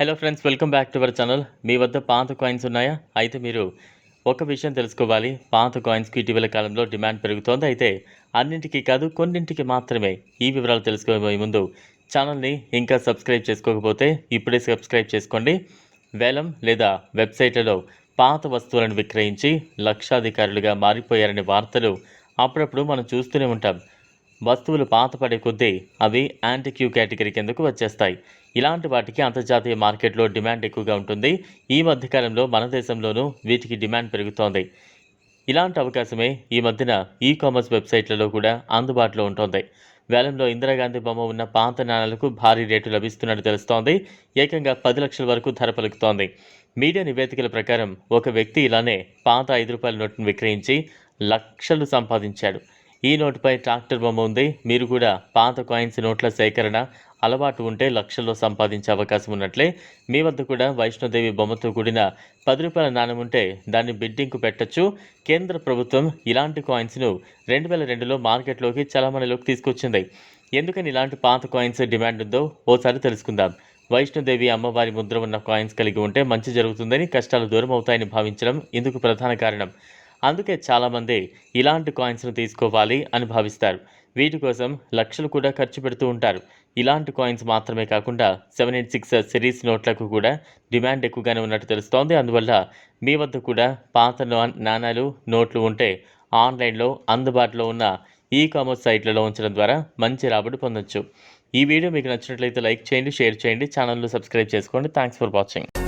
Hello friends welcome back to our channel మీ వద్ద పాత coins ఉన్నాయా? అయితే మీరు ఒక విషయం తెలుసుకోవాలి. పాత కాయిన్స్కి ఇటీవల కాలంలో డిమాండ్ పెరుగుతోంది. అయితే అన్నింటికి కాదు కొన్నింటికి మాత్రమే ఈ వివరాలు తెలుసుకోబోయే ముందు ఛానల్ని ఇంకా సబ్స్క్రైబ్ చేసుకోకపోతే ఇప్పుడే సబ్స్క్రైబ్ చేసుకోండి. వేలం లేదా వెబ్సైట్లలో పాత వస్తువులను విక్రయించి లక్షాధికారులుగా మారిపోయారనే వార్తలు అప్పుడప్పుడు మనం చూస్తూనే ఉంటాం. వస్తువులు పాతపడే కొద్దీ అవి యాంటిక్యూ కేటగిరీ కిందకు వచ్చేస్తాయి. ఇలాంటి వాటికి అంతర్జాతీయ మార్కెట్లో డిమాండ్ ఎక్కువగా ఉంటుంది. ఈ మధ్యకాలంలో మన దేశంలోనూ వీటికి డిమాండ్ పెరుగుతోంది. ఇలాంటి అవకాశమే ఈ మధ్యన ఈ కామర్స్ వెబ్సైట్లలో కూడా అందుబాటులో ఉంటుంది. వేలంలో ఇందిరాగాంధీ బొమ్మ ఉన్న పాత నాణాలకు భారీ రేటు లభిస్తున్నట్టు తెలుస్తోంది. ఏకంగా పది లక్షల వరకు ధర పలుకుతోంది. మీడియా నివేదికల ప్రకారం ఒక వ్యక్తి ఇలానే పాత ఐదు రూపాయల నోట్ను విక్రయించి లక్షలు సంపాదించాడు. ఈ నోటుపై ట్రాక్టర్ బొమ్మ ఉంది. మీరు కూడా పాత కాయిన్స్ నోట్ల సేకరణ అలవాటు ఉంటే లక్షల్లో సంపాదించే అవకాశం ఉన్నట్లే. మీ వద్ద కూడా వైష్ణోదేవి బొమ్మతో కూడిన పది రూపాయల నాణెం ఉంటే దాన్ని బిడ్డింగ్కు పెట్టొచ్చు. కేంద్ర ప్రభుత్వం ఇలాంటి కాయిన్స్ను రెండు వేల రెండులో మార్కెట్లోకి చలామణిలోకి తీసుకొచ్చింది. ఎందుకని ఇలాంటి పాత కాయిన్స్ డిమాండ్ ఉందో ఓసారి తెలుసుకుందాం. వైష్ణోదేవి అమ్మవారి ముద్ర ఉన్న కాయిన్స్ కలిగి ఉంటే మంచి జరుగుతుందని కష్టాలు దూరం అవుతాయని భావించడం ఇందుకు ప్రధాన కారణం. అందుకే చాలామంది ఇలాంటి కాయిన్స్ను తీసుకోవాలి అని భావిస్తారు. వీటి కోసం లక్షలు కూడా ఖర్చు పెడుతూ ఉంటారు. ఇలాంటి కాయిన్స్ మాత్రమే కాకుండా సెవెన్ ఎయిట్ సిక్స్ సిరీస్ నోట్లకు కూడా డిమాండ్ ఎక్కువగానే ఉన్నట్టు తెలుస్తోంది. అందువల్ల మీ వద్ద కూడా పాత నాణాలు నోట్లు ఉంటే ఆన్లైన్లో అందుబాటులో ఉన్న ఈ కామర్స్ సైట్లలో ఉంచడం ద్వారా మంచి రాబడి పొందొచ్చు. ఈ వీడియో మీకు నచ్చినట్లయితే లైక్ చేయండి షేర్ చేయండి ఛానల్ను సబ్స్క్రైబ్ చేసుకోండి. Thanks for watching